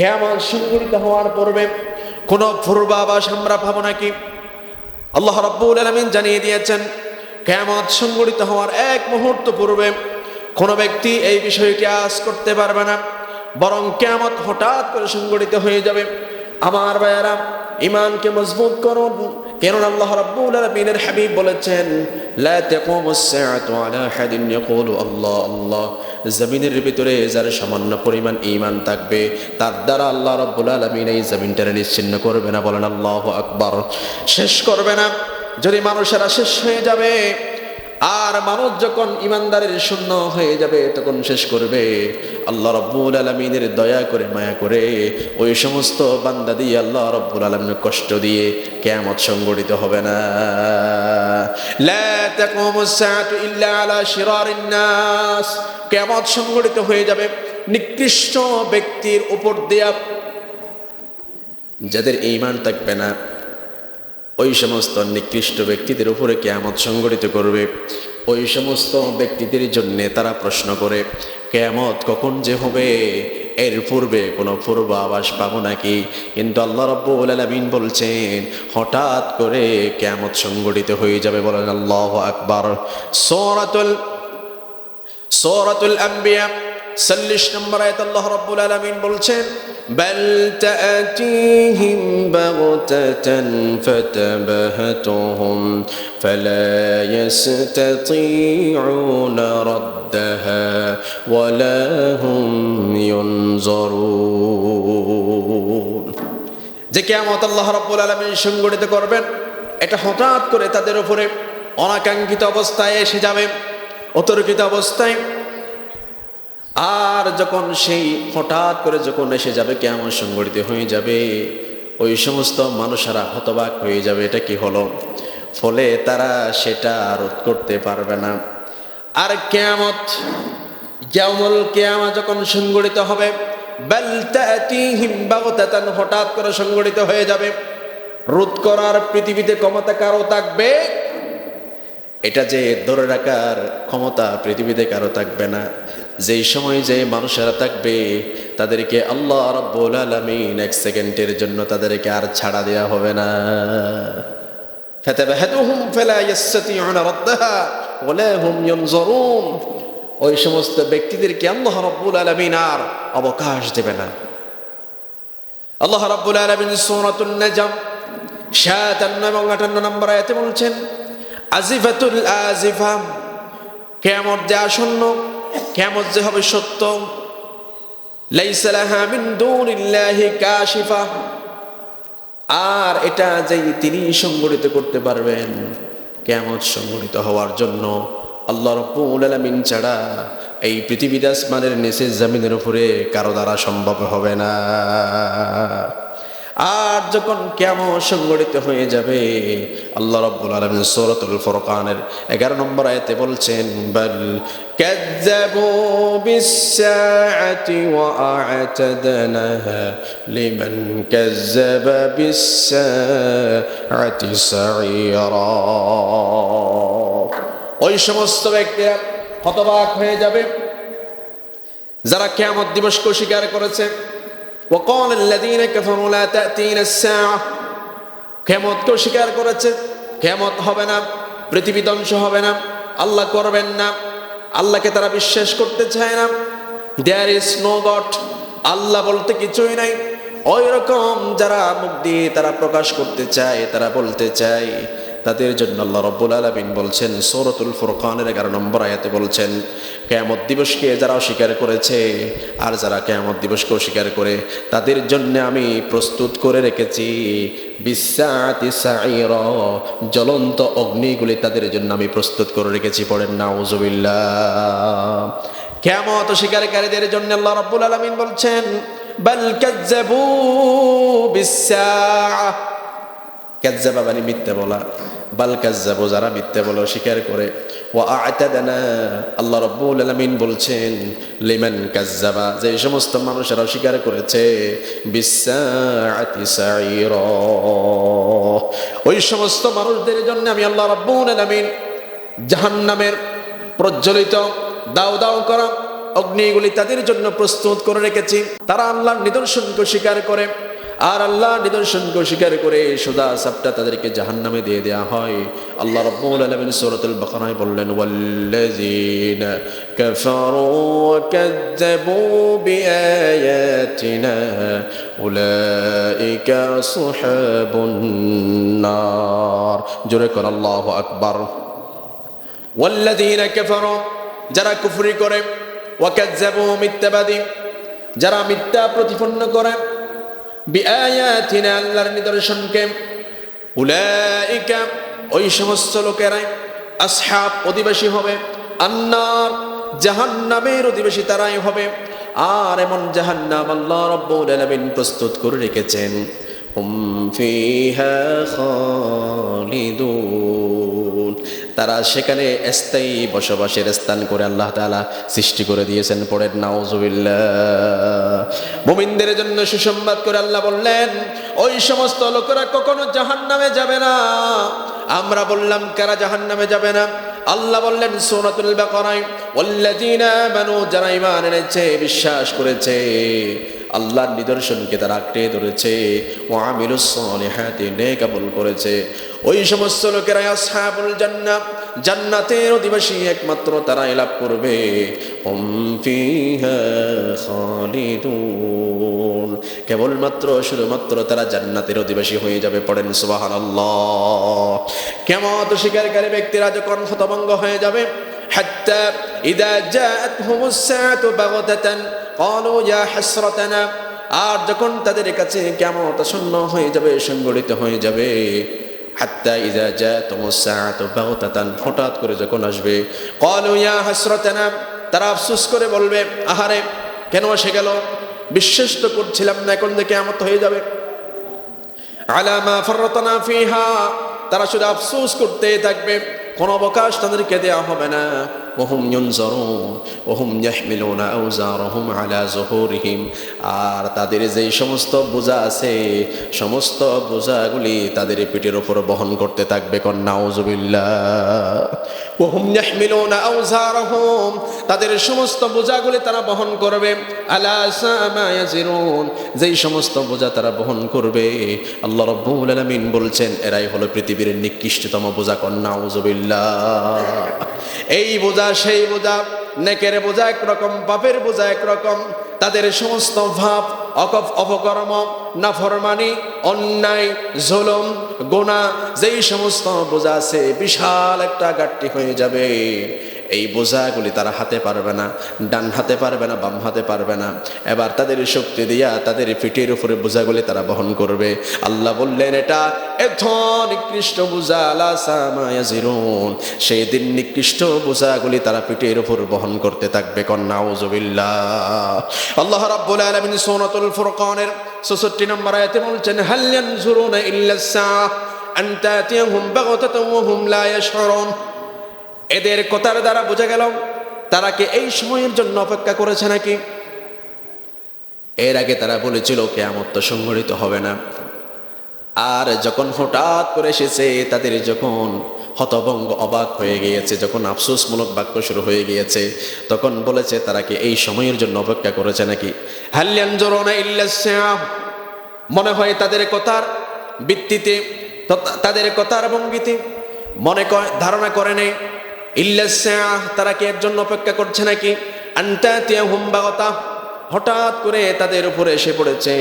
কেমন সংগঠিত হওয়ার পূর্বে কোন পূর্বাভাস আমরা পাবো নাকি? আল্লাহ রাব্বুল আলামিন জানিয়ে দিয়েছেন কেমন সংগঠিত হওয়ার এক মুহূর্ত পূর্বে কোন ব্যক্তি এই বিষয়টি আজ করতে পারবে না, বরং কেমত হঠাৎ করে সংগঠিত হয়ে যাবে। আমার ভাইয়ারা ইমানকে মজবুত করুন কেন আল্লাহ রাব্বুল আলামিনের হাবিব বলেছেন আল্লাহ আল্লাহ। জমিনের ভিতরে যার সামান্য পরিমাণ ঈমান থাকবে, তার দ্বারা আল্লাহ রাব্বুল আলামিন এই জমিনটারে নিশ্চিন্ন করবে না। বলেন, আল্লাহু আকবার। শেষ করবে না। যদি মানুষেরা শেষ হয়ে যাবে, আর মানুষ যখন ইমানদারের শূন্য হয়ে যাবে, তখন শেষ করবে। আল্লাহ রব্বুল আলমিনের দয়া করে, মায়া করে, ওই সমস্ত বান্দা দিয়ে আল্লাহ রব্বুল আলমিনের কষ্ট দিয়ে কেমত সংগঠিত হবে না। লা তাকুমু সাআতু সংগঠিত হয়ে যাবে নিকৃষ্ট ব্যক্তির উপর দেয়া। যাদের ঈমান থাকবে না, ওই সমস্ত নিকৃষ্ট ব্যক্তিদের উপরে কেয়ামত সংগঠিত করবে। ওই সমস্ত ব্যক্তিদের জন্যে তারা প্রশ্ন করে, কেয়ামত কখন যে হবে? এর পূর্বে কোনো পূর্ব আবাস পাবো নাকি? কিন্তু আল্লাহ রব্বুল আলমিন বলছেন, হঠাৎ করে কেমত সংগঠিত হয়ে যাবে বলেন আল্লাহ আকবর। সৌরাতুল সৌরাতুল আম্বিয়া, চল্লিশ নম্বর আয়ত আল্লাহ রব্বুল আলমিন বলছেন بل تأتيهم بغتة فتبهتهم فلا يستطيعون ردها ولا هم ينظرون যে কেয়ামত আল্লাহ রব্বুল আলামিন সংগঠিত করবেন এটা হঠাৎ করে তাদের উপরে অনাকাঙ্ক্ষিত অবস্থায় এসে যাবে অতর্কিত অবস্থায় আর যখন সেই হঠাৎ করে যখন এসে যাবে, কেমন সংগঠিত হয়ে যাবে, ওই সমস্ত মানুষেরা হতবাক হয়ে যাবে, এটা কি হলো? ফলে তারা সেটা রোধ করতে পারবে না। আর কেয়ামত, ইয়াউমুল কেয়ামা যখন সংগঠিত হবে হঠাৎ করে সংগঠিত হয়ে যাবে। রোধ করার পৃথিবীতে ক্ষমতা কারও থাকবে? এটা যে ধরে রাখার ক্ষমতা পৃথিবীতে কারও থাকবে না। যেই সময় যে মানুষেরা থাকবে, তাদেরকে আল্লাহ রব্বুল আলামিন এক সেকেন্ডের জন্য তাদেরকে আর ছাড়া দেওয়া হবে না। ওই সমস্ত ব্যক্তিদেরকে আল্লাহ রব্বুল আলামিন আর অবকাশ দেবে না। আল্লাহ রব্বুল আলামিন সূরাতুন নাজম 57 এবং 58 নম্বর আয়াতে বলছেন আজিফাতুল আজিফা কেমন যে আসন্ন কেমন যে হবে সত্য। কাশিফা। আর এটা যে তিনি সংগঠিত করতে পারবেন কেমন সংগঠিত হওয়ার জন্য আল্লাহ রব্বুল আলামিন ছাড়া এই পৃথিবীর আসমানের নিচে জামিনের উপরে কারও দ্বারা সম্ভব হবে না। আর যখন কেমন সংগঠিত হয়ে যাবে আল্লাহ রব্বুল আলমিন সৌরতুল ফরকানের এগারো নম্বর আয়তে বলছেন বল كذبوا بالساعة وأعتدناها لمن كذب بالساعة سعيرا ওই সমস্ত ব্যক্তিরা হতবাক হয়ে যাবে যারা কেমন দিবসকে স্বীকার করেছে وقال الذين كفروا لا تأتينا الساعة কেমতকেও স্বীকার করেছে কেমত হবে না পৃথিবী ধ্বংস হবে না আল্লাহ করবেন না আল্লাহকে তারা বিশ্বাস করতে চায় না there is no god Allah বলতে কিছুই নাই ওই রকম যারা মুখ দিয়ে তারা প্রকাশ করতে চায় তারা বলতে চায় তাদের জন্য আল্লাহ রব্বুল আলমিন বলছেন, সৌরতুল ফুরকানের এগারো নম্বর আয়াতে বলছেন, কেয়ামত দিবসকে যারা অস্বীকার করেছে আর যারা কেয়ামত দিবসকে অস্বীকার করে, তাদের জন্য আমি প্রস্তুত করে রেখেছি। বিশ্বাতি সাইর জ্বলন্ত অগ্নিগুলি তাদের জন্য আমি প্রস্তুত করে রেখেছি। পড়েন, নাউজুবিল্লাহ। কেমত শিকারীকারীদের জন্য আল্লাহ রব্বুল আলমিন বলছেন, বাল কাজ্জাবু বিসাআ কাজ্জাবা মানে মিথ্যে বলা। বাল কাজ্জাবু, যারা মিথ্যে বলো, স্বীকার করে। ও আতাদানা, আল্লাহ রব্বুল আলামিন বলছেন, লিমান কাজ্জাবা যে সমস্ত মানুষেরা স্বীকার করেছে ওই সমস্ত মানুষদের জন্য আমি আল্লাহ রব্বুল আলামিন জাহান্নামের প্রজ্বলিত, দাও দাও করা অগ্নিগুলি তাদের জন্য প্রস্তুত করে রেখেছি। তারা আল্লাহর নিদর্শনকে স্বীকার করে আর আল্লাহ নিদর্শনকে স্বীকার করে সুদা সাপটা তাদেরকে জাহান্নামে দিয়ে দেওয়া হয়। আল্লাহ রব্বুল আলামিন সূরাতুল বাকারায় বললেন, ওয়াল্লাযীনা কাফারু কাযযাবু বিআয়াতিনা উলাইকা আসহাবুন নার। জোরে কর, আল্লাহু আকবার। ওয়াল্লাযীনা কাফারু, যারা কুফরি করে, ওয়া কাযযাবু মিথ্যাবাদী, যারা মিথ্যা প্রতিপন্ন করে বিআয়াতিনা আল্লাহর নিদর্শনকে উলাইকা ওই সমস্ত লোকেরাই আসহাব অধিবাসী হবে, আন্নার, জাহান্নামের অধিবাসী তারাই হবে। আর এমন জাহান্নাম আল্লাহ রব্বুল আলামিন প্রস্তুত করে রেখেছেন। হুম ফিহা খালিদুন। তারা সেখানে স্থায়ী বসবাসের স্থান করে আল্লাহ তালা সৃষ্টি করে দিয়েছেন পড়েন নাউজুবিল্লাহ। মুমিনদের জন্য সুসংবাদ করে আল্লাহ বললেন, ওই সমস্ত লোকেরা কখনো জাহান্নামে যাবে না। আমরা বললাম, কারা জাহান্নামে যাবে না? আল্লাহ বললেন, সূরাতুল বাকারায়, ওয়াল্লাযীনা আমানু, যারা ঈমান এনেছে, বিশ্বাস করেছে। আল্লাহর নিদর্শনকে তারা আঁকড়ে ধরেছে। ওয়ামিলুসলেহাতে নে আমল করেছে। ওই সমস্ত লোকেরা সাবুল জান্নাত জান্নাতের অধিবাসী একমাত্র তারা এলাপ করবে। কেবলমাত্র, শুধুমাত্র তারা জান্নাতের অধিবাসী হয়ে যাবে পড়েন সুবাহান কেমন শিকারকারী ব্যক্তিরা যখন হতভঙ্গ হয়ে যাবে, হাত্তা কলু যা হাসরতানা আর যখন তাদের কাছে কেমন শূন্য হয়ে যাবে, সংগঠিত হয়ে যাবে, হাত্তা ইজা যা তমসাত হঠাৎ করে যখন আসবে কলু ইয়া হাসরতানা তারা আফসুস করে বলবে, আহারে, কেন এসে গেল? বিশ্বাস তো করছিলাম না, এখন দেখে আমত হয়ে যাবে। আলামা ফরতনা ফিহা, তারা শুধু আফসোস করতে থাকবে, কোনো অবকাশ তাদেরকে দেওয়া হবে না। ওহুম ইউনজরুন ওহুম ইয়াহমিলুনা আওজারহুম আলা যুহুরিহিম আর তাদের যেই সমস্ত বোঝা আছে, সমস্ত বোঝাগুলি তাদের পিঠের উপর বহন করতে থাকবে কন্নাউজুবিল্লাহ ওহুম ইয়াহমিলুনা আওজারহুম তাদের সমস্ত বোঝাগুলি তারা বহন করবে। আলা যেই সমস্ত বোঝা তারা বহন করবে। আল্লাহ রাব্বুল আলামিন বলছেন, এরাই হলো পৃথিবীর নিকৃষ্টতম বোঝা কন্নাউজুবিল্লাহ এই বোঝা, সেই বোঝা, নেকের বোঝা একরকম পাপের বোঝা একরকম, তাদের সমস্ত ভাব, অকপ, অপকর্ম, নাফরমানি, অন্যায়, জোলম গোনা যেই সমস্ত বোঝা আছে, বিশাল একটা গাঠটি হয়ে যাবে। এই বোঝাগুলি তারা হাতে পারবে না, ডান হাতে পারবে না, বাম হাতে পারবে না। এবার তাদের শক্তি দিয়া তাদের পিঠের উপরে বোঝাগুলি তারা বহন করবে। আল্লাহ বললেন, এটা নিকৃষ্ট বোঝা সেই দিন নিকৃষ্ট বোঝাগুলি তারা পিঠের উপর বহন করতে থাকবে। কন্যা ওজবিল্লাহ আল্লাহ রাব্বুল আলামিন সূরাতুল ফুরকানের 66 নম্বর আয়াতে বলছেন, হাল ইয়ানজুরুনা ইল্লা সাআ আন তাতিয়াহুম লা ইয়াশউরুন এদের কথার দ্বারা বোঝা গেল তারা কি এই সময়ের জন্য অপেক্ষা করেছে নাকি? এর আগে তারা বলেছিল, কেয়ামত তো সংগঠিত হবে না। আর যখন হঠাৎ করে এসেছে, তাদের যখন হতভঙ্গ, অবাক হয়ে গিয়েছে, যখন আফসোসমূলক বাক্য শুরু হয়ে গিয়েছে, তখন বলেছে, তারা কি এই সময়ের জন্য অপেক্ষা করেছে নাকি? মনে হয় তাদের কথার ভিত্তিতে তাদের কথার ভঙ্গিতে, মনে ধারণা করে নেই। ইল্লাসাহ তারা কি এর জন্য অপেক্ষা করছে নাকি? আন্তাতিয়া হুম বাগতা হঠাৎ করে তাদের উপরে এসে পড়েছে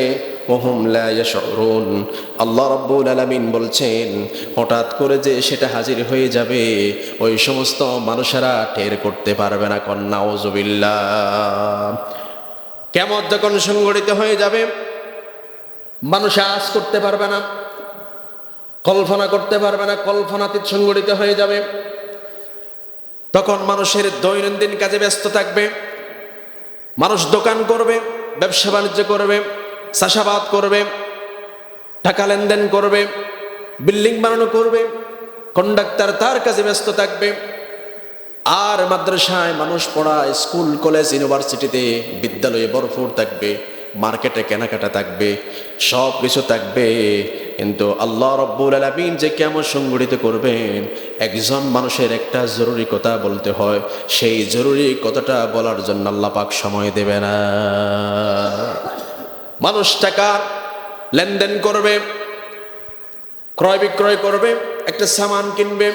আল্লাহ রাব্বুল আলামিন বলছেন, হঠাৎ করে যে সেটা হাজির হয়ে যাবে, ওই সমস্ত মানুষেরা টের করতে পারবে না, কন্যা ওজুবিল্লাহ কেমন যখন সংগঠিত হয়ে যাবে, মানুষ আজ করতে পারবে না, কল্পনা করতে পারবে না, কল্পনাতীত সংগঠিত হয়ে যাবে। তখন মানুষের দৈনন্দিন কাজে ব্যস্ত থাকবে। মানুষ দোকান করবে, ব্যবসা বাণিজ্য করবে, চাষাবাদ করবে, টাকা লেনদেন করবে, বিল্ডিং বানানো করবে কন্ডাক্টর তার কাজে ব্যস্ত থাকবে। আর মাদ্রাসায় মানুষ পড়া, স্কুল, কলেজ ইউনিভার্সিটিতে বিদ্যালয়ে ভরপুর থাকবে। মার্কেটে কেনাকাটা থাকবে সব কিছু থাকবে, কিন্তু আল্লাহ রব্বুল আলমিন যে কেমন সংগঠিত করবেন, একজন মানুষের একটা জরুরি কথা বলতে হয়, সেই জরুরি কথাটা বলার জন্য আল্লাহ পাক সময় দেবে না। মানুষ টাকা লেনদেন করবে, ক্রয় বিক্রয় করবে, একটা সামান কিনবে,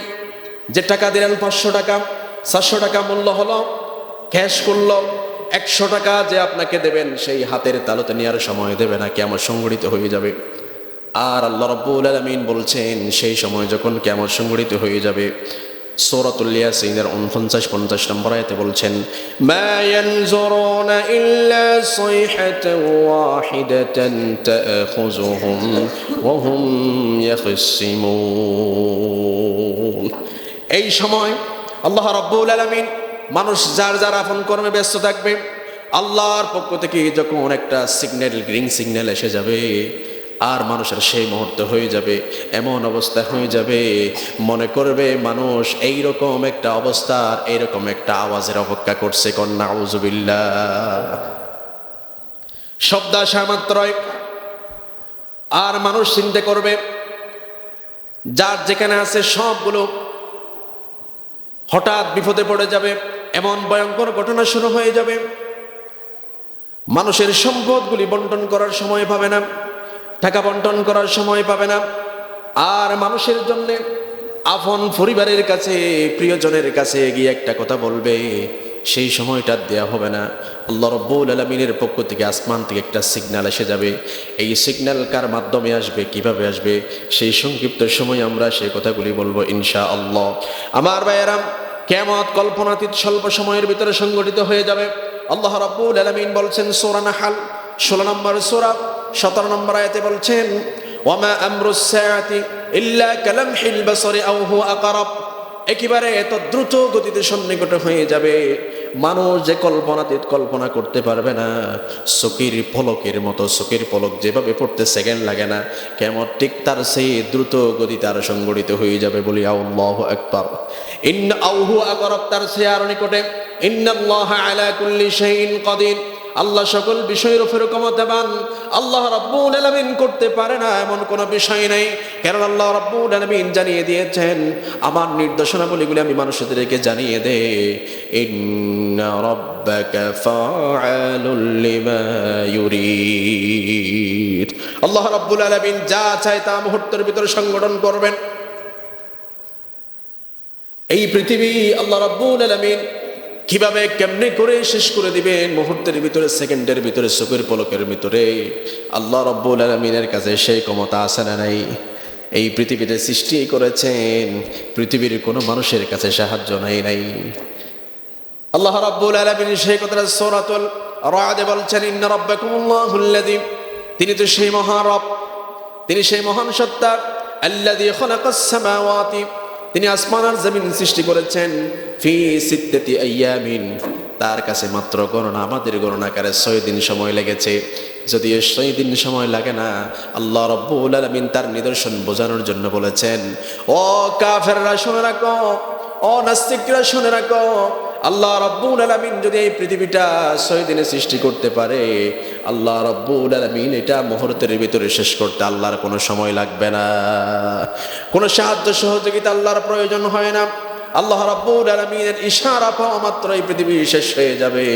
যে টাকা দিলেন পাঁচশো টাকা চারশো টাকা মূল্য হলো, ক্যাশ করল একশো টাকা যে আপনাকে দেবেন, সেই হাতের তালুতে নেওয়ার সময় দেবে না, কেমন সংগঠিত হয়ে যাবে। আর আল্লাহ রব্বুল আলমিন বলছেন, সেই সময় যখন কেমন সংগঠিত হয়ে যাবে সিনের উনপঞ্চাশ, পঞ্চাশ নম্বর বলছেন এই সময় আল্লাহ রব্বুল আলমিন মানুষ যার যার আপন কর্মে ব্যস্ত থাকবে, আল্লাহর পক্ষ থেকে যখন একটা সিগন্যাল গ্রিন সিগন্যাল এসে যাবে, আর মানুষের সেই মুহূর্তে হয়ে যাবে, এমন অবস্থা হয়ে যাবে, মনে করবে মানুষ এই রকম একটা অবস্থার এইরকম একটা আওয়াজের অপেক্ষা করছে কন্যা উজুবিল্লা শব্দ আসা আর মানুষ চিন্তা করবে, যার যেখানে আছে সবগুলো হঠাৎ বিপদে পড়ে যাবে এমন ভয়ঙ্কর ঘটনা শুরু হয়ে যাবে। মানুষের সম্পদগুলি বন্টন করার সময় পাবে না, টাকা বন্টন করার সময় পাবে না। আর মানুষের জন্য আপন পরিবারের কাছে, প্রিয়জনের কাছে গিয়ে একটা কথা বলবে, সেই সময়টা দেয়া হবে না। আল্লাহ রব্বুল আলমিনের পক্ষ থেকে আসমান থেকে একটা সিগন্যাল এসে যাবে। এই সিগন্যাল কার মাধ্যমে আসবে, কীভাবে আসবে, সেই সংক্ষিপ্ত সময় আমরা সেই কথাগুলি বলব ইনশা আল্লাহ আমার ভাইয়েরাম কেমত কল্পনাতীত স্বল্প সময়ের ভিতরে সংগঠিত হয়ে যাবে। আল্লাহ রাব্বুল আলামিন বলছেন সূরা নাহাল 16 নম্বর সূরা 17 নম্বর আয়াতে বলছেন ওয়ামা আমরুস সাআতি ইল্লা কালামহিল বাসরি আও আকরাব। একেবারে এত দ্রুত গতিতে সন্নিকট হয়ে যাবে, মানুষ যে কল্পনাতীত কল্পনা করতে পারবে না। চকির পলকের মতো চকির পলক যেভাবে পড়তে সেকেন্ড লাগে না, কেমন ঠিক তার সেই দ্রুত গতিতে আর সংগঠিত হয়ে যাবে বলি আল্লাহ একবার ইন্ন আউহু আকরব তার সে আর নিকটে। ইন্নাল্লাহ আলা কুল্লি শাইইন কাদির। আল্লাহ সকল বিষয়ের উপর ক্ষমতাবান। আল্লাহ রাব্বুল আলামিন করতে পারে না এমন কোনো বিষয় নেই। কারণ আল্লাহ রাব্বুল আলামিন জানিয়ে দিয়েছেন, আমার নির্দেশনাবলীগুলি আমি মানুষদেরকে জানিয়ে দে। আল্লাহ রাব্বুল আলামিন যা চায় তা মুহূর্তের ভিতরে সংগঠন করবেন। এই পৃথিবী আল্লাহ রাব্বুল আলামিন কীভাবে কেমনে করে শেষ করে দিবেন? মুহূর্তের ভিতরে, সেকেন্ডের ভিতরে চোখের পলকের ভিতরে। আল্লাহ রব্বুল আলমিনের কাছে সেই ক্ষমতা আছে না নাই? এই পৃথিবীতে সৃষ্টি করেছেন, পৃথিবীর কোনো মানুষের কাছে সাহায্য নাই নাই। আল্লাহ রাব্বুল আলামিন সেই কথাটা সূরাতুল রা'দে বলছেন তিনি তো সেই মহান রব তিনি সেই মহান সত্তা, আল্লাযী খালাকাস সামাওয়াতি তিনি আসমান আর জমিন সৃষ্টি করেছেন। ফি সিদ্দেতি আইয়ামিন। তার কাছে মাত্র গণনা, আমাদের গণনাকারে ছয় দিন সময় লেগেছে। যদি ছয় দিন সময় লাগে না, আল্লাহ রব্বুল আলমিন তার নিদর্শন বোঝানোর জন্য বলেছেন, ও কাফেররা, শুনে রাখো। ও নাস্তিকরা, শুনে রাখো। আল্লাহ রব্বুল আলমিন যদি এই পৃথিবীটা ছয় দিনে সৃষ্টি করতে পারে, আল্লাহ রব্বুল আলমিন এটা মুহূর্তের ভিতরে শেষ করতে আল্লাহর কোনো সময় লাগবে না। কোনো সাহায্য সহযোগিতা আল্লাহর প্রয়োজন হয় না। আল্লাহ রব্বুল আলমিনের ইশারা পাওয়া মাত্র এই পৃথিবী শেষ হয়ে যাবে।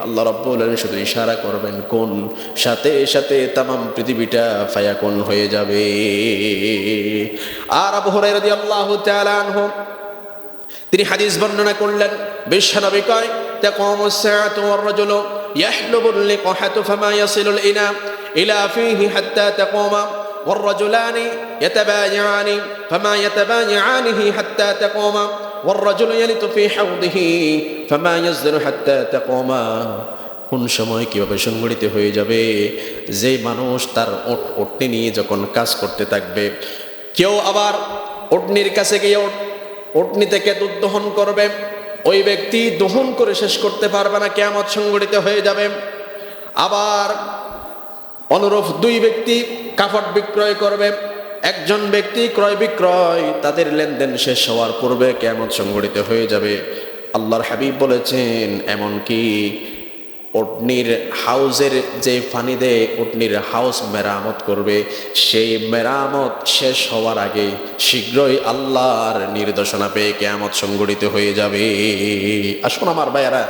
আল্লাহ রব্বুল আলমিন শুধু ইশারা করবেন, কোন? সাথে সাথে তামাম পৃথিবীটা ফায়াকুন হয়ে যাবে। আর আবু হুরায়রা রাদিয়াল্লাহু তাআলা আনহু তিনি হাদিস বর্ণনা করলেন বিশ্বনবী কয় تقوم الساعة والرجل يحلب اللقحة فما يصل الإناء إلى فيه حتى تقوم والرجلان يتبايعان فما يتبايعانه حتى تقوم والرجل يلت في حوضه فما يصدر حتى تقوم কোন সময় কিভাবে সংগঠিত হয়ে যাবে যে মানুষ তার ওট ওটনি নিয়ে যখন কাজ করতে থাকবে কেউ আবার ওটনির কাছে গিয়ে ওটনি থেকে দুধ দহন করবে। ওই ব্যক্তি দহন করে শেষ করতে পারবে না কেমত সংগঠিত হয়ে যাবে। আবার অনুরূপ দুই ব্যক্তি কাফট বিক্রয় করবে। একজন ব্যক্তি ক্রয় বিক্রয়, তাদের লেনদেন শেষ হওয়ার পূর্বে কেমন সংগঠিত হয়ে যাবে। আল্লাহর হাবিব বলেছেন এমনকি উটনির হাউজের যে পানি দেয় উটনির হাউস মেরামত করবে, সেই মেরামত শেষ হওয়ার আগে শীঘ্রই আল্লাহর নির্দেশনা পেয়ে কেয়ামত সংগঠিত হয়ে যাবে। আসুন আমার ভাইয়ারা,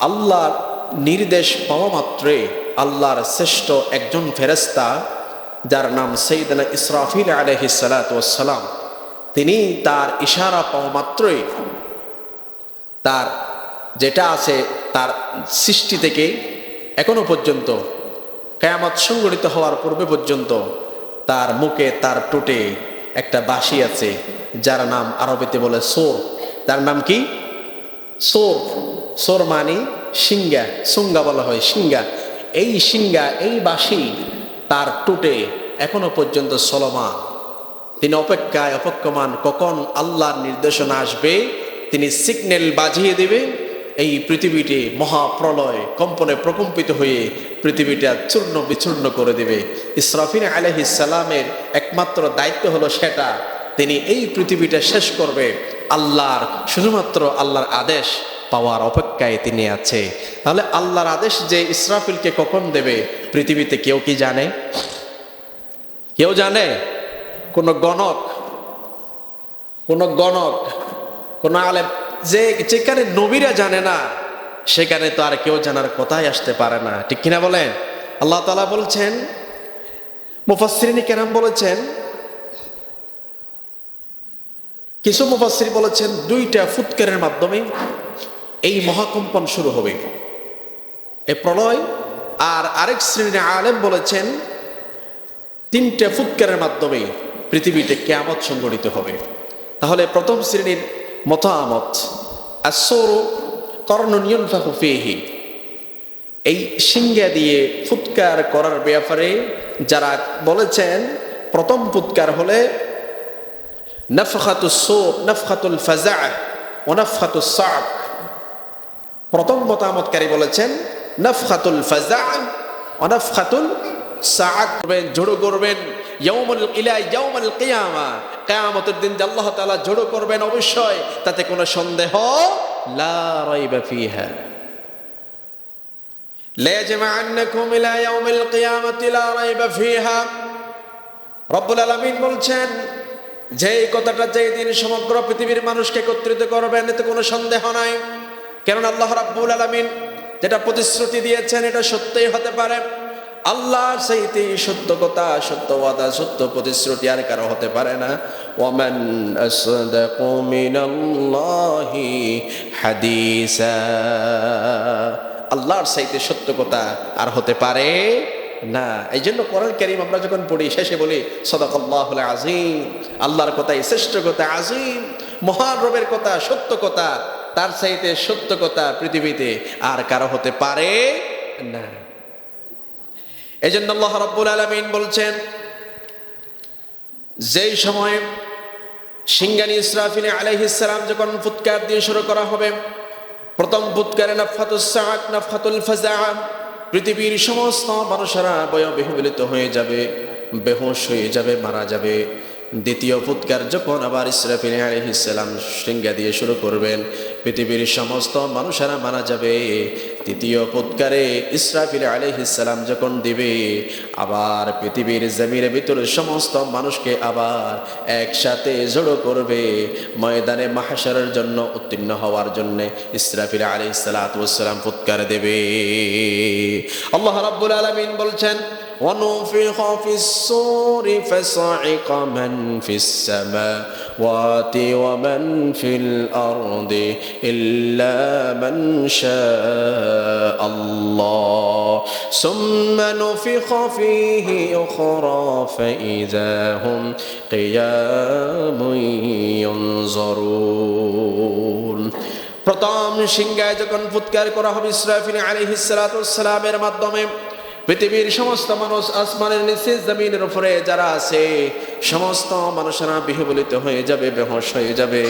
আল্লাহর নির্দেশ পাওয়া মাত্রে আল্লাহর শ্রেষ্ঠ একজন ফেরেস্তা যার নাম সৈদনা ইসরাফিল আলহিসালাম তিনি তার ইশারা পাওয়া মাত্রই তার যেটা আছে তার সৃষ্টি থেকে এখনও পর্যন্ত, কেয়ামত সংগঠিত হওয়ার পূর্বে পর্যন্ত তার মুখে তার টোটে একটা বাঁশি আছে, যার নাম আরবিতে বলে সোর। তার নাম কি? সোর। সোর মানে সিঙ্গা সুঙ্গা বলা হয় সিঙ্গা এই সিঙ্গা এই বাঁশি তার টুটে এখনও পর্যন্ত চলমান। তিনি অপেক্ষায় অপেক্ষমান কখন আল্লাহর নির্দেশনা আসবে, তিনি সিগন্যাল বাজিয়ে দেবে এই পৃথিবীটি মহাপ্রলয় কম্পনে প্রকম্পিত হয়ে পৃথিবীটা চূর্ণ বিচূর্ণ করে দেবে। ইসরাফিন আলহিসাল্লামের একমাত্র দায়িত্ব হলো সেটা, তিনি এই পৃথিবীটা শেষ করবে। আল্লাহর, শুধুমাত্র আল্লাহর আদেশ পাওয়ার অপেক্ষায় তিনি আছে। তাহলে আল্লাহর আদেশ যে ইসরাফিলকে কখন দেবে, পৃথিবীতে কেউ কি জানে? কেউ জানে? কোন গণক কোন গণক, কোন আলেম যে যেখানে নবীরা জানে না, সেখানে তো আর কেউ জানার কথাই আসতে পারে না। ঠিক কিনা বলেন? আল্লাহ তালা বলছেন মুফাসরিনী কেরাম বলেছেন, কিছু মুফাসির বলেছেন, দুইটা ফুৎকারের মাধ্যমে এই মহাকম্পন শুরু হবে। এ প্রলয় আর আরেক শ্রেণির আলেম বলেছেন, তিনটা ফুৎকারের মাধ্যমে পৃথিবীতে কেয়ামত সংগঠিত হবে। তাহলে প্রথম শ্রেণির মতামত। আসর কর্ণনিয়ন ফেহি। এই সিঙ্গা দিয়ে ফুৎকার করার ব্যাপারে যারা বলেছেন, প্রথম ফুৎকার হলে নফখাতুল সোর নফখাতুল ফাজা ও নফখাতুল সাক প্রথম মতামতকারী বলেছেন, নফখাতুল ফাজা ও নফখাতুল সাক করবেন জড়ো করবেন ইয়াউমুল ইলা ইয়াউমুল কিয়ামা কিয়ামতের দিন যে আল্লাহ তাআলা জড়ো করবেন অবশ্যই তাতে কোনো সন্দেহ লা রাইবা ফিহা ليجمعنكم إلى يوم القيامة لا ريب فيها রব্বুল আলামিন বলছেন যে কথাটা যেই দিন সমগ্র পৃথিবীর মানুষকে একত্রিত করবেন এতে কোনো সন্দেহ নাই কেন আল্লাহ রাব্বুল আলামিন যেটা প্রতিশ্রুতি দিয়েছেন এটা সত্যই হতে পারে আল্লাহর সেইতে সত্য কথা, সত্য ওয়াদা, সত্য প্রতিশ্রুতি আর কারও হতে পারে না। ওয়ামান আসদাকু মিনাল্লাহি হাদিসা। আল্লাহর সাইতে সত্য কথা আর হতে পারে না। এই জন্য কোরআন করিম আমরা যখন পড়ি, শেষে বলি সদাকল্লাহ আজিম আল্লাহর কথাই শ্রেষ্ঠ কথা আজিম মহান রবের কথা, সত্য কথা, তার চাইতে সত্য কথা পৃথিবীতে আর কারও হতে পারে না। এই জন্য আল্লাহ রব্বুল আলমিন বলছেন, যেই সময় সিঙ্গানি ইসরাফিনে আলাইহিসালাম যখন ফুৎকার দিয়ে শুরু করা হবে, প্রথম ফুৎকারে নাফাতুল সাক নাফাতুল ফাজা পৃথিবীর সমস্ত মানুষেরা বয় বিহবিলিত হয়ে যাবে, বেহোশ হয়ে যাবে, মারা যাবে। দ্বিতীয় ফুৎকার যখন আবার ইসরাফিল আলহিসাল্লাম সিঙ্গা দিয়ে শুরু করবেন, পৃথিবীর সমস্ত মানুষেরা মারা যাবে। তৃতীয় পুৎকারে ইসরাফিল আলহিসাল্লাম যখন দিবে, আবার পৃথিবীর জমির ভিতরে সমস্ত মানুষকে আবার একসাথে জড়ো করবে ময়দানে মাহাসারের জন্য উত্তীর্ণ হওয়ার জন্য ইসরাফিল আলহ সালাতাম ফুৎকার দেবে। আল্লাহ রাব্বুল আলমিন বলছেন ونفخ في الصور فصعق من في السماوات ومن في الأرض إلا من شاء الله ثم نفخ فيه أخرى فإذا هم قيام ينظرون প্রথম সিংহায় যখন ফুৎকার করা হবে ইসরাফিল আলাইহিস সালামের মাধ্যমে পৃথিবীর সমস্ত মানুষ আসমানের নিচে জমিনের উপরে যারা আছে, সমস্ত মানুষেরা বিহবলিত হয়ে যাবে, বেহস হয়ে যাবে।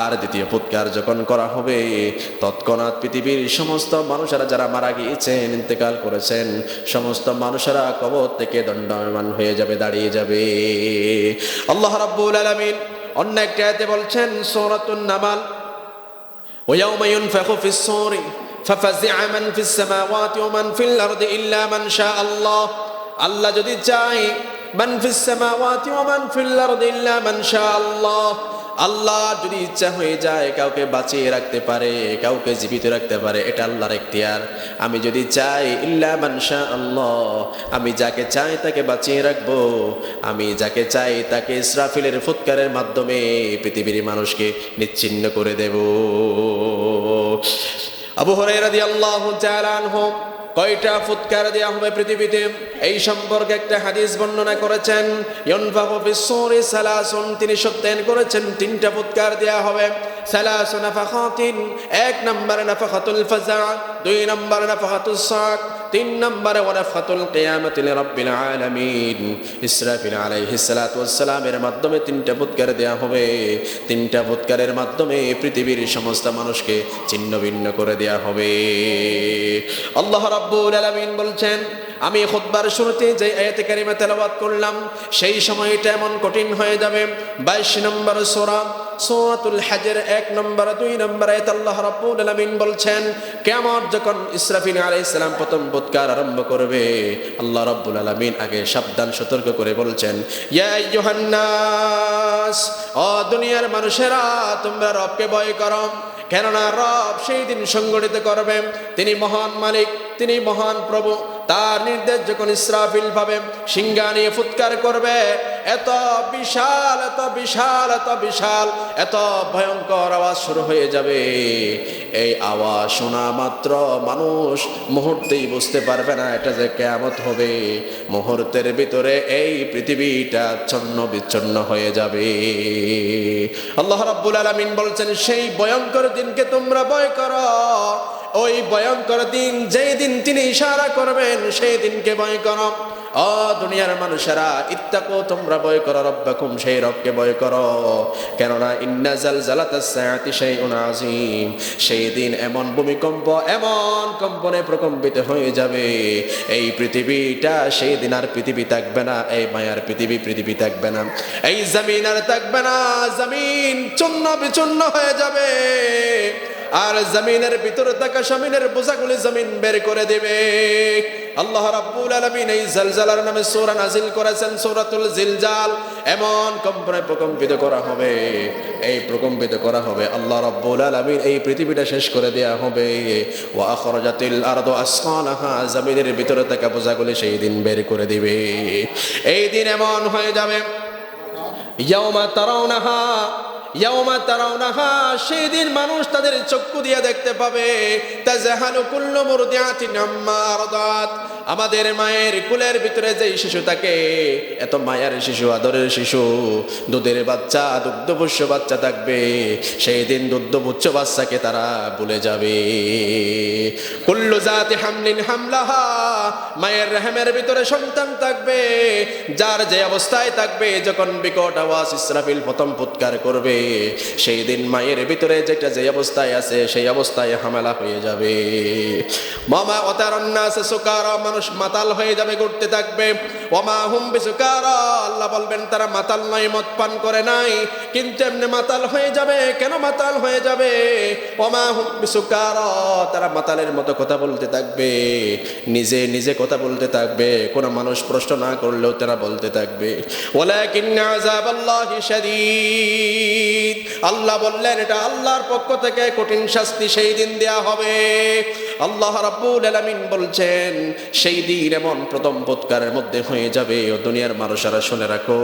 আর দ্বিতীয় ফুৎকার যখন করা হবে, তৎক্ষণাৎ পৃথিবীর সমস্ত মানুষেরা যারা মারা গিয়েছেন, ইন্তেকাল করেছেন, সমস্ত মানুষেরা কবর থেকে দণ্ডমান হয়ে যাবে, দাঁড়িয়ে যাবে। আল্লাহ রাব্বুল আলামিন অন্য একটা বলছেন, সূরাতুন নামাল ওয়াউমা ইউনফাখু ফিস সূরি। ফাফাজিআ মান ফিস সামাওয়াতি ওয়া মান ফিল আরদি ইল্লা মান শা আল্লাহ আল্লাহ যদি চায়, মান ফিস সামাওয়াতি ওয়া মান ফিল আরদি ইল্লা মান শা আল্লাহ যদি ইচ্ছা হয়ে যায় কাউকে বাঁচিয়ে রাখতে পারে, কাউকে জীবিত রাখতে পারে, এটা আল্লাহর এখতিয়ার। আমি যদি চাই, ইল্লা মানসা আল্লাহ আমি যাকে চাই তাকে বাঁচিয়ে রাখব। আমি যাকে চাই তাকে ইসরাফিলের ফুৎকারের মাধ্যমে পৃথিবীর মানুষকে নিচ্ছিন্ন করে দেব। আবু হরাইরা আল্লাহ তাআলা আনহু কয়টা ফুৎকার দেওয়া হবে পৃথিবীতে? এই সম্পর্কে একটা হাদিস বর্ণনা করেছেন। সালাসুন, তিনি সত্যায়ন করেছেন, তিনটা ফুৎকার দেওয়া হবে। সালাসু নাফাখাতিন, এক নম্বরে নাফাখাতুল ফাজা দুই নম্বরে নাফাখাতুস সাক, তিন নম্বরে ওয়ানাফাতুল কিয়ামাতি লিরাব্বিল আলামিন। ইসরাফিল আলাইহিস সালাতু ওয়াসসালামের মাধ্যমে তিনটা ফুৎকার দেওয়া হবে। তিনটা ফুৎকারের মাধ্যমে পৃথিবীর সমস্ত মানুষকে ছিন্ন ভিন্ন করে দেওয়া হবে। আল্লাহ রাব্বুল আলামিন বলছেন, আমি খুতবার শুরুতে যে আয়াতে কারিমা তেলাওয়াত করলাম, সেই সময়টা এমন কঠিন হয়ে যাবে। বাইশ নম্বর সোরা, সূরাতুল হজের, এক নম্বর, দুই নম্বর আয়াত আল্লাহ রাব্বুল আলামিন বলছেন, কিয়ামত যখন ইসরাফিল আলাইহিস সালাম প্রথম ফুৎকার আরম্ভ করবে, আল্লাহ রাব্বুল আলামিন আগে সাবধান সতর্ক করে বলছেন, ইয়া আইয়ুহান নাস, ও দুনিয়ার মানুষেরা, তোমরা রবকে ভয় করো। কেননা রব সেই দিন সংগঠিত করবেন। তিনি মহান মালিক তিনি মহান প্রভু। তার নির্দেশ যখন ইসরাফিল ভাবে সিংহা নিয়ে ফুৎকার করবে, এত বিশাল এত বিশাল এত বিশাল, এত ভয়ঙ্কর আওয়াজ শুরু হয়ে যাবে। এই আওয়াজ শোনা মাত্র মানুষ মুহূর্তেই বুঝতে পারবে না এটা যে কেমত হবে। মুহূর্তের ভিতরে এই পৃথিবীটা ছন্ন বিচ্ছন্ন হয়ে যাবে। আল্লাহ রাব্বুল আলামিন বলছেন, সেই ভয়ঙ্কর দিনকে তোমরা ভয় করো। ওই ভয়ঙ্কর দিন, যেই দিন তিনি ইশারা করবেন, সেই দিনকে ভয় করো। দুনিয়ার মানুষেরা, ইত্তাকো, তোমরা ভয় করো, রব্বাকুম, সেই রবকে ভয় করো। কেননা ইন্না জালজালাতাস সাআতি সেই আযীম। সেই দিন এমন ভূমিকম্প, এমন কম্পনে প্রকম্পিত হয়ে যাবে। এই পৃথিবীটা, সেই দিন আর পৃথিবী থাকবে না। এই মায়ার পৃথিবী পৃথিবী থাকবে না। এই জমিন আর থাকবে না। জমিন চূর্ণ বিচূর্ণ হয়ে যাবে। আর জমিনের ভিতরে থাকা জমিনের বোঝাগুলি জমিন বের করে দেবে। আল্লাহ রাব্বুল আলামিন এই জালজালার নামে সূরা নাজিল করেছেন, সূরাতুল জিলজাল। এমন কম্পনে প্রকম্পিত করা হবে, এই প্রকম্পিত করা হবে। আল্লাহ রাব্বুল আলামিন এই পৃথিবীটা শেষ করে দেয়া হবে। ওয়া আখরাজাতিল আরদু আসকানাহা, জমিনের ভিতরে থাকা বোঝাগুলি সেই দিন বের করে দিবে। এই দিন এমন হয়ে যাবে, ইয়াউমা তারাউনাহা ইয়াউমা তারাউনাহা সেই দিন মানুষ তাদের চক্ষু দিয়ে দেখতে পাবে। তাজাহালু কুল্লু মুরদিআতিন আম্মা আরদাত। আমাদের মায়ের কুলের ভিতরে যে শিশু থাকে, এত মায়ের শিশু, আদরের শিশু, দুধের বাচ্চা, দুগ্ধপুষ্য বাচ্চা থাকবে, সেই দিন দুগ্ধপুচ্ছ বাচ্চাকে তারা ভুলে যাবে। কুল্লু জাতি হামলিন হামলাহা, মায়ের রেহেমের ভিতরে সন্তান থাকবে, যার যে অবস্থায় থাকবে, যখন বিকট আওয়াজ ইসরাফিল প্রথম ফুৎকার করবে, সেই দিন মায়ের ভিতরে যেটা যে অবস্থায় আছে, সেই অবস্থায় হামেলা হয়ে যাবে। মামা অতারণ্যাসে সুকারা মানুষ মাতাল হয়ে যাবে, ঘুরতে থাকবে। ওমা হুম বিসুকারা, আল্লাহ বলবেন, তারা মাতাল নাই মদ পান করে নাই। কিন্তু এমনি মাতাল হয়ে যাবে, কেন মাতাল হয়ে যাবে? ওমা হুম বিসুকারা, তারা মাতালের মতো কথা বলতে থাকবে। নিজে নিজে কথা বলতে থাকবে, কোনো মানুষ প্রশ্ন না করলেও তারা বলতে থাকবে। আল্লাহ বললেন, এটা আল্লাহর পক্ষ থেকে কঠিন শাস্তি সেই দিন দেয়া হবে। আল্লাহ রাব্বুল আলামিন বলছেন, সেই দিন এমন প্রথম বোধকারের মধ্যে হয়ে যাবে ও দুনিয়ার মানুষেরা শুনে রাখো।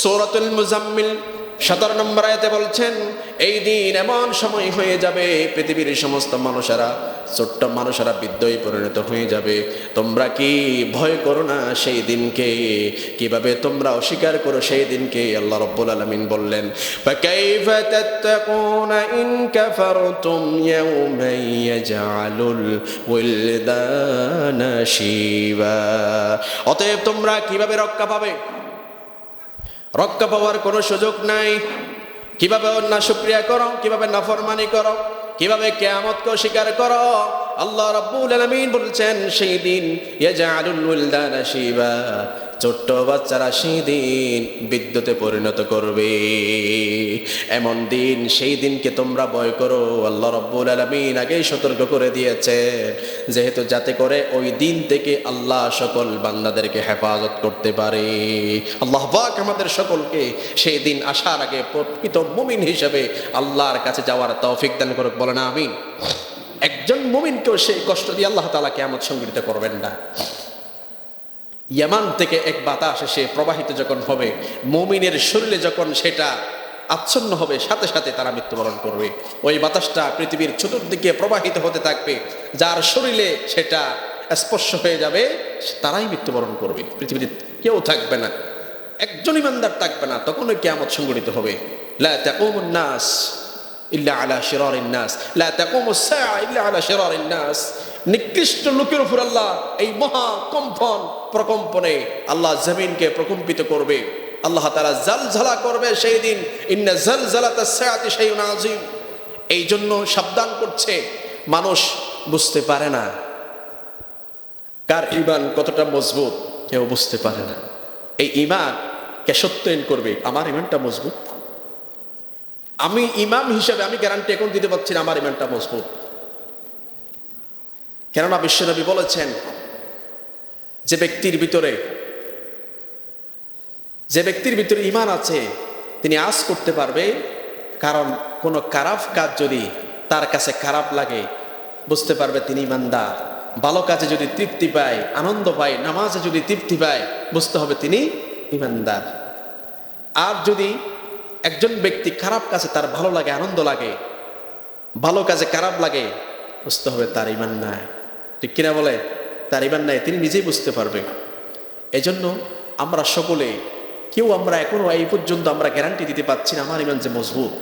সৌরাতুল মুজাম্মিল সতেরো নম্বর আয়াতে বলছেন এই দিন এমন সময় হয়ে যাবে পৃথিবীর সমস্ত মানুষেরা ছোট্ট মানুষেরা বিদ্যই পরিণত হয়ে যাবে তোমরা কি ভয় করো না সেই দিনকে কিভাবে তোমরা অস্বীকার করো সেই দিনকে আল্লাহ রব্বুল আলমিন বললেন فكيف تتقون إن كفرتم يوما يجعل الولدان شيبا অতএব তোমরা কিভাবে রক্ষা পাবে রক্ষা পাওয়ার কোনো সুযোগ নাই। কীভাবে অন্যা সুপ্রিয়া করো, কীভাবে নাফরমানি করো, কীভাবে কেয়ামতকে অস্বীকার করো? আল্লাহ রব্বুল আলামিন বলছেন, সেই দিন ইয়াজআলুল শিবা। ছোট্ট বাচ্চারা সেই দিন বিদ্যুতে পরিণত করবে। এমন দিন, সেই দিনকে তোমরা ভয় করো। আল্লাহ রব্বুল আলমিন আগেই সতর্ক করে দিয়েছেন। যেহেতু যাতে করে ওই দিন থেকে আল্লাহ সকল বান্দাদেরকে হেফাজত করতে পারে। আল্লাহ বাক আমাদের সকলকে সেই দিন আসার আগে প্রকৃত মুমিন হিসেবে আল্লাহর কাছে যাওয়ার তৌফিক দান করুক। বলে না আমি একজন মুমিনকেও সেই কষ্ট দিয়ে আল্লাহ তালা কেমন সংগঠিত করবেন না। ইয়ামান থেকে এক বাতাস এসে প্রবাহিত যখন হবে, মমিনের শরীরে যখন সেটা আচ্ছন্ন হবে, সাথে সাথে তারা মৃত্যুবরণ করবে। ওই বাতাসটা পৃথিবীর চতুর্দিকে প্রবাহিত হতে থাকবে, যার শরীরে সেটা স্পর্শ হয়ে যাবে, তারাই মৃত্যুবরণ করবে। পৃথিবীতে কেউ থাকবে না, একজন ইমানদার থাকবে না তখন ওই কেয়ামত সংগঠিত হবে। নাস ইল্লা আলা শিরারিন নাস, লা তাকুমুস সাআ ইল্লা আলা শিরারিন নাস। নিকৃষ্ট লোকের উপর আল্লাহ এই মহা কম্পন প্রকম্পনে আল্লাহ জমিনকে প্রকম্পিত করবে। আল্লাহ তারা জালঝালা করবে সেই দিন। ইন্না এই জন্য সাবধান করছে। মানুষ বুঝতে পারে না। কার ইমান কতটা মজবুত, কেউ বুঝতে পারে না। এই ইমান কে সত্যায়ন করবে? আমার ইমানটা মজবুত। আমি ইমাম হিসাবে আমি গ্যারান্টি এখন দিতে পারছি না, আমার ইমানটা মজবুত। কেননা বিশ্বনবী বলেছেন, যে ব্যক্তির ভিতরে, যে ব্যক্তির ভিতরে ইমান আছে, তিনি আজ করতে পারবে, কারণ কোনো খারাপ কাজ যদি তার কাছে খারাপ লাগে, বুঝতে পারবে তিনি ইমানদার। ভালো কাজে যদি তৃপ্তি পায়, আনন্দ পায়, নামাজে যদি তৃপ্তি পায়, বুঝতে হবে তিনি ইমানদার। আর যদি একজন ব্যক্তি খারাপ কাজে তার ভালো লাগে, আনন্দ লাগে, ভালো কাজে খারাপ লাগে, বুঝতে হবে তার ইমান নাই। ঠিক কিনা বলে? তার ইমান নাই, তিনি নিজেই বুঝতে পারবে এজন্য আমরা সকলে, কেউ আমরা এখনও এই পর্যন্ত আমরা গ্যারান্টি দিতে পারছি না, আমার ইমান যে মজবুত।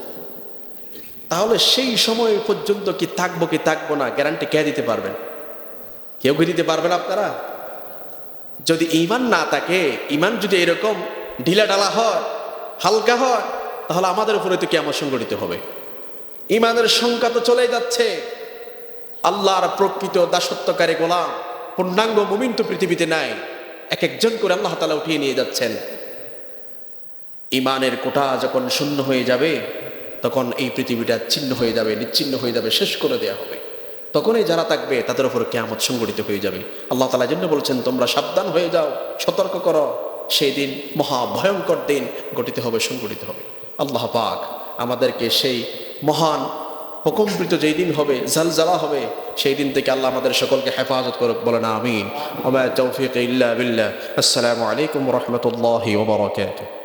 তাহলে সেই সময় পর্যন্ত কি থাকব কি থাকব না গ্যারান্টি কে দিতে পারবেন? কেউ কি দিতে পারবেন আপনারা? যদি ইমান না থাকে, ইমান যদি এরকম ঢিলা ডালা হয়, হালকা হয়, তাহলে আমাদের উপরে তো কেমন সংগঠিত হবে? ইমানের সংখ্যা তো চলে যাচ্ছে। আল্লাহর প্রকৃত দাসত্বকারী গোলাম, পূর্ণাঙ্গ মুমিন তো পৃথিবীতে নাই। এক একজন করে আল্লাহ তালা উঠিয়ে নিয়ে যাচ্ছেন। ইমানের কোটা যখন শূন্য হয়ে যাবে, তখন এই পৃথিবীটা ছিন্ন হয়ে যাবে, নিচ্ছিন্ন হয়ে যাবে, শেষ করে দেয়া হবে। তখনই যারা থাকবে, তাদের উপর কেয়ামত সংগঠিত হয়ে যাবে। আল্লাহ তালা জন্য বলছেন, তোমরা সাবধান হয়ে যাও, সতর্ক করো। সেই দিন মহা ভয়ঙ্কর দিন গঠিত হবে সংগঠিত হবে। আল্লাহ পাক আমাদেরকে সেই মহান প্রকম্পিত যেই দিন হবে, জালজালা হবে, সেই দিন থেকে আল্লাহ আমাদের সকলকে হেফাজত করুক, বলেন আমিন। ওমা তৌফিক বিল্লাহ। আসসালামু আলাইকুম রহমতুল্লাহি ওবরাকাতুহ